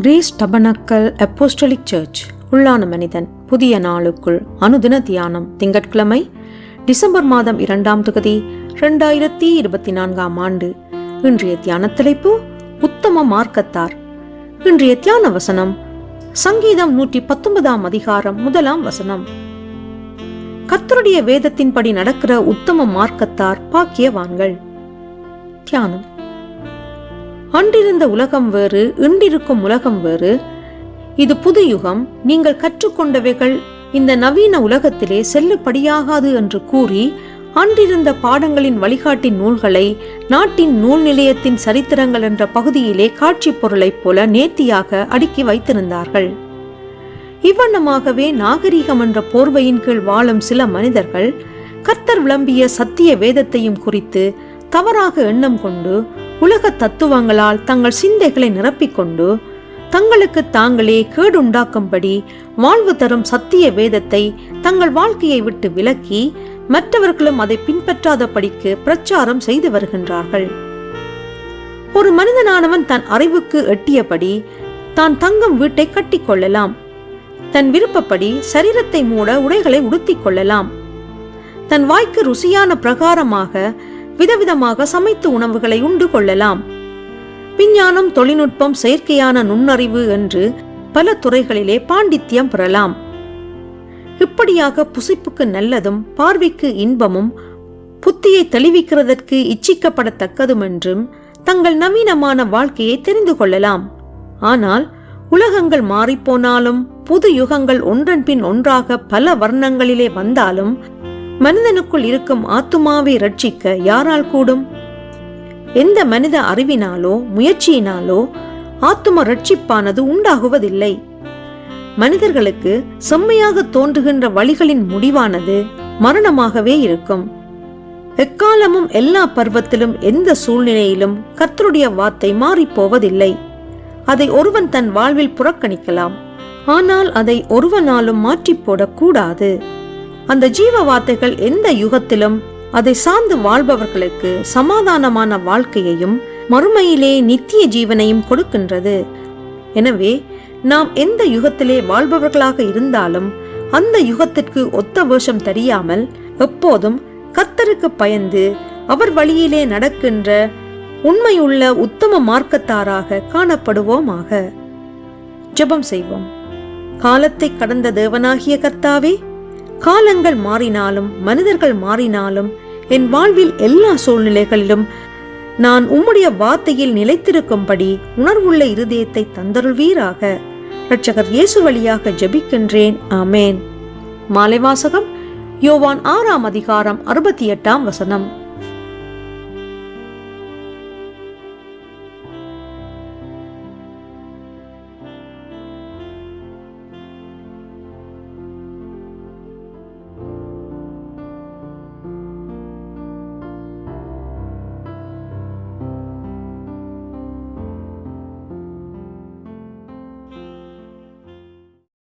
Grace tabernacle apostolic search உள்ளான மனிதன் புதிய நாளுக்குள் அனுதின தியானம் திங்கட்கிழமை டிசம்பர் மாதம் இரண்டாம் தொகுதி ரெண்டாயிரத்தி இருபத்தி நான்காம் ஆண்டு. இன்றைய தியான தலைப்பு உத்தம மார்க்கத்தார். இன்றைய தியான வசனம் சங்கீதம் நூற்றி பத்தொன்பதாம் அதிகாரம் முதலாம் வசனம். கத்தருடைய வேதத்தின்படி நடக்கிற உத்தம மார்க்கத்தார் பாக்கியவான்கள். தியானம். அன்றிருந்த உலகம் வேறு இன்றிருக்கும் உலகம் வேறு. இது புது யுகம் நீங்கள் கற்றுக்கொண்டவைகள் இந்த நவீன உலகத்திலே செல்லுபடியாகாது என்று கூறி அன்றிருந்த பாடங்களின் வழிகாட்டி நூல்களை நாட்டின் நூல் நிலையத்தின் சரித்திரங்கள் என்ற பகுதியிலே காட்சிப் பொருளைப் போல நேர்த்தியாக அடுக்கி வைத்திருந்தார்கள். இவ்வண்ணமாகவே நாகரீகம் என்ற போர்வையின் கீழ் வாழும் சில மனிதர்கள் கர்த்தர் விளம்பிய சத்திய வேதத்தையும் குறித்து தவறாக எண்ணம் கொண்டு உலக தத்துவங்களால் தங்கள் சிந்தைகளை நிரப்பிக்கொண்டு தங்களுக்கு தாங்களே கேடுண்டாக்கும்படி வாழ்வு தரும் சத்திய வேதத்தை தங்கள் வாழ்க்கையை விட்டு விலக்கி மற்றவர்களும் அதை பின்பற்றாதபடிக்கு பிரச்சாரம் செய்து வருகின்றார்கள். ஒரு மனிதனானவன் தன் அறிவுக்கு எட்டியபடி தான் தங்கும் வீட்டை கட்டிக்கொள்ளலாம் தன் விருப்பப்படி சரீரத்தை மூட உடைகளை உடுத்திக் கொள்ளலாம். தன் வாய்க்கு ருசியான பிரகாரமாக விதவிதமாக சமைத்து உணவுகளை உண்டு கொள்ளலாம். விஞ்ஞானம் தொழில்நுட்பம் செயற்கையான நுண்ணறிவு என்று பல துறைகளிலே பாண்டித்யம் பெறலாம். இப்படியாக புசிப்புக்கு நல்லதும் பார்வைக்கு இன்பமும் புத்தியை தெளிவிக்கிறதற்கு இச்சிக்கப்படத்தக்கதும் என்றும் தங்கள் நவீனமான வாழ்க்கையை தெரிந்து கொள்ளலாம். ஆனால் உலகங்கள் மாறிப்போனாலும் புது யுகங்கள் ஒன்றன் பின் ஒன்றாக பல வர்ணங்களிலே வந்தாலும் மனிதனுக்குள் இருக்கும் ஆத்துமாவை ரட்சிக்க யாரால் கூடும்? எந்த மனித அறிவினாலோ முயற்சியினாலோ ஆத்தும ரட்சிப்பானது உண்டாகுவதில்லை. மனிதர்களுக்கு செம்மையாக தோன்றுகின்ற வழிகளின் முடிவானது மரணமாகவே இருக்கும். எக்காலமும் எல்லா பருவத்திலும் எந்த சூழ்நிலையிலும் கத்தருடைய வார்த்தை மாறிப்போவதில்லை அதை ஒருவன் தன் வாழ்வில் புறக்கணிக்கலாம். ஆனால் அதை ஒருவனாலும் மாற்றிப் போடக்கூடாது. அந்த ஜீவ வார்த்தைகள் எந்த யுகத்திலும் அதை சார்ந்து வாழ்பவர்களுக்கு சமாதானமான வாழ்க்கையையும் மறுமையிலே நித்திய ஜீவனையும் கொடுக்கின்றது. எனவே நாம் எந்த யுகத்திலே வாழ்பவர்களாக இருந்தாலும் அந்த யுகத்திற்கு ஒத்த வேஷம் தெரியாமல் எப்போதும் கத்தருக்கு பயந்து அவர் வழியிலே நடக்கின்ற உண்மையுள்ள உத்தம மார்க்கத்தாராக காணப்படுவோமாக. ஜெபம் செய்வோம். காலத்தை கடந்த தேவனாகிய கர்த்தாவே காலங்கள் மாறினாலும் மனிதர்கள் மாறினாலும் என் வாழ்வில் எல்லா சூழ்நிலைகளிலும் நான் உம்முடைய வார்த்தையில் நிலைத்திருக்கும்படி உணர்வுள்ள இருதயத்தை தந்தருள்வீராக. இரட்சகர் இயேசு வழியாக ஜபிக்கின்றேன். ஆமேன். மாலை வாசகம் யோவான் ஆறாம் அதிகாரம் அறுபத்தி எட்டாம் வசனம்.